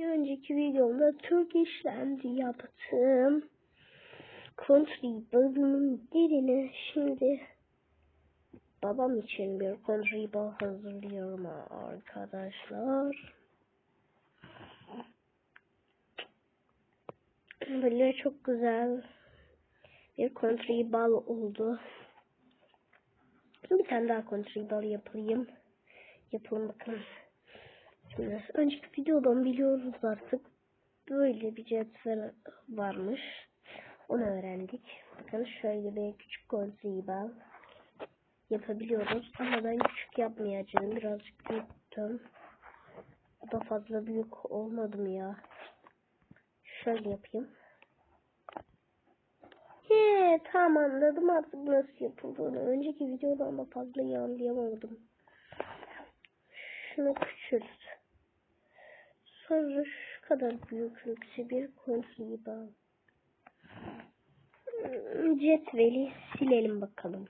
Bir önceki videomda Turkish Land yaptım. Country bölümün birini şimdi babam için bir country ball hazırlıyorum arkadaşlar. Böyle çok güzel bir country ball oldu. Bir tane daha country ball yapayım. Yapalım bakalım. Şimdi önceki videodan biliyoruz artık. Böyle bir cetvel varmış. Onu öğrendik. Bakın şöyle bir küçük ball yapabiliyoruz. Ama ben küçük yapmayacağım. Birazcık büyüttüm. Bu da fazla büyük olmadı mı ya? Şöyle yapayım. He, tamam anladım artık nasıl yapıldığını. Önceki videodan da fazla iyi anlayamadım. Şunu küçült. Sonra kadar büyüklükte bir kontrolü bağ. Cetveli silelim bakalım.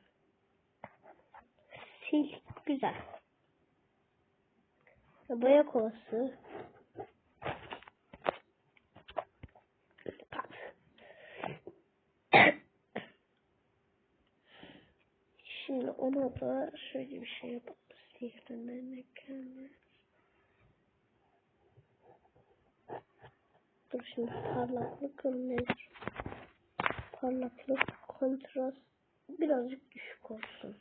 Sil. Güzel. Boya kovası. Şimdi ona da şöyle bir şey yapalım. Sihirlenme kendi. Dur şimdi parlaklık nedir? Parlaklık kontrast birazcık düşük olsun.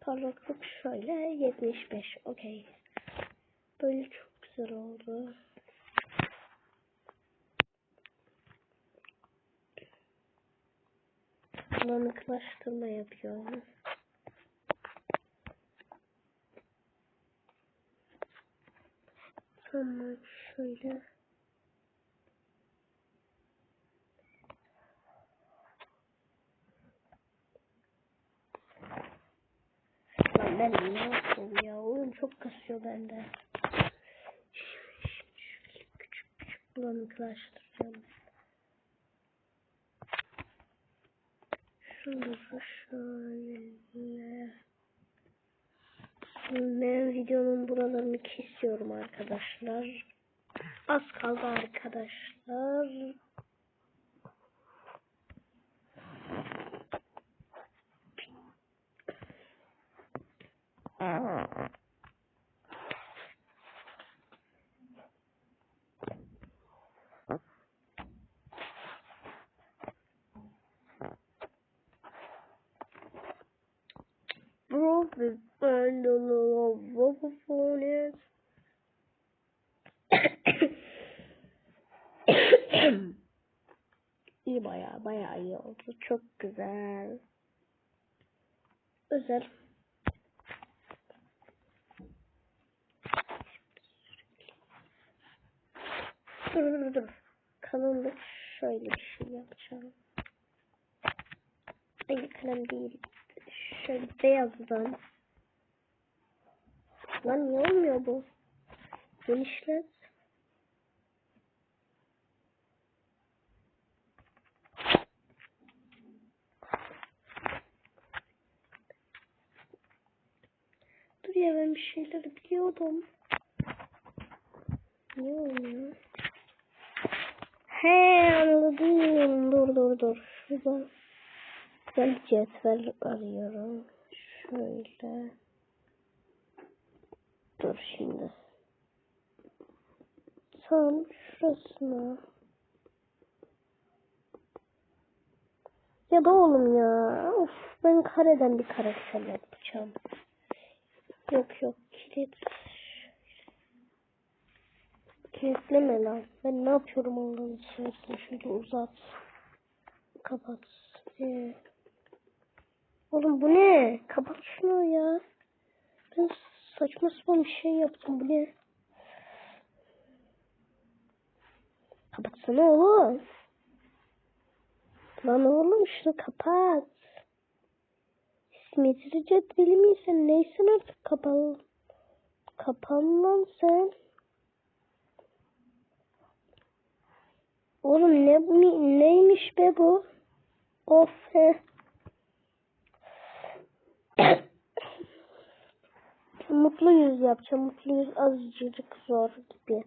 Parlaklık şöyle 75. Okey. Böyle çok güzel oldu. Bulanıklaştırma yapıyorum. Tamam şöyle. Lan ben ne yapıyorum ya? Oyun çok kasıyor bende. Küçük küçük bulanıklaştıracağım. Şunu şöyle. Ben videonun buralarını kesiyorum arkadaşlar. Az kaldı arkadaşlar. Find a little waterfall iyi baya baya iyi oldu. Çok güzel. Özel. Dur. Kalınlık şöyle bir şey yapacağım. Ay kalem değil. Şöyle beyazdan. Lan niye olmuyor bu? Genişlet. Dur ya ben bir şeyleri biliyordum. Niye olmuyor? He anladım. Dur dur dur. Şurada ben cetvel arıyorum. Şöyle. Dur şimdi. Tam şurasına. Ya da oğlum ya. Of ben kareden bir karakter yapacağım. Yok yok kilit. Kilitleme lan. Ben ne yapıyorum Allah'ını seversen. Şöyle uzat. Kapat. Ee, oğlum bu ne? Kapat şunu ya. Ben saçma sapan bir şey yaptım. Bu ne? Kapatsana oğlum. Lan oğlum şunu kapat. Simetri cetveli miysen neysen artık kapalı. Kapan lan sen. Oğlum ne mi, neymiş be bu? Of he. Mutlu yüz yapacağım. Mutlu yüz azıcık zor gibi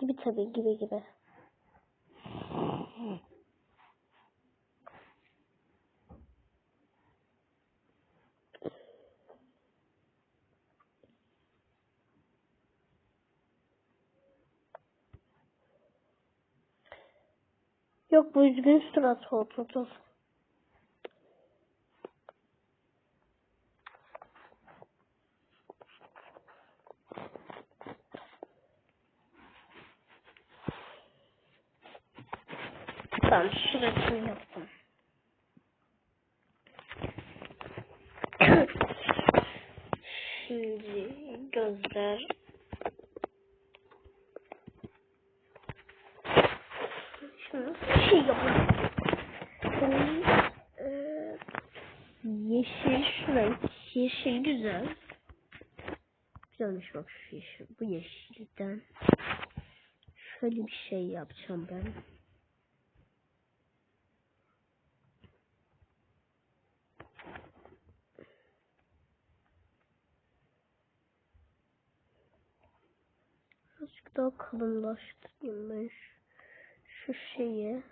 Gibi tabii gibi gibi. Yok bu üzgün surat. Dur. Tamam şurasını yaptım. Şimdi gözler Şunu şey yapalım. Şimdi, eee, yeşil şu renk. Yeşil güzel. Güzelmiş bak şu yeşil. Bu yeşilden. Şöyle bir şey yapacağım ben. Azıcık daha kalınlaştırayım ben şu, şu şeyi.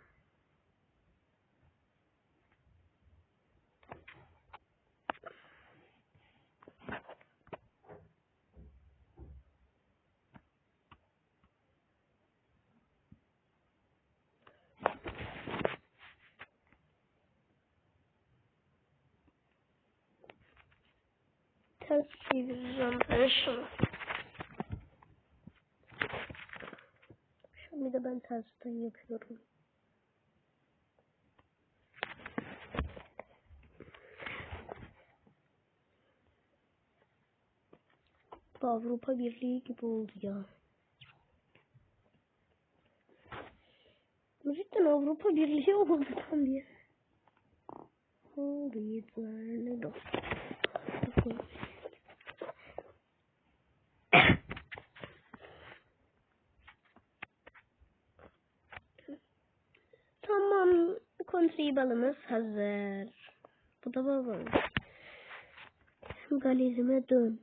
Ters çevireceğim ben şunu. Şimdi de ben tersten yapıyorum. Bu Avrupa Birliği gibi oldu ya. Cidden Avrupa Birliği oldu tam bir. Holy tornado. Bakın. Kontri balımız hazır. Bu da babam. Galizime dön.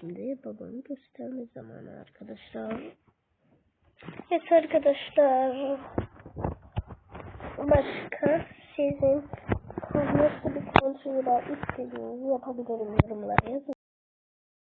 Şimdi babanı gösterme zamanı arkadaşlar. Evet arkadaşlar. Başka sizin nasıl bir kontrol istediğinizi yapabilirim yorumlara yazın.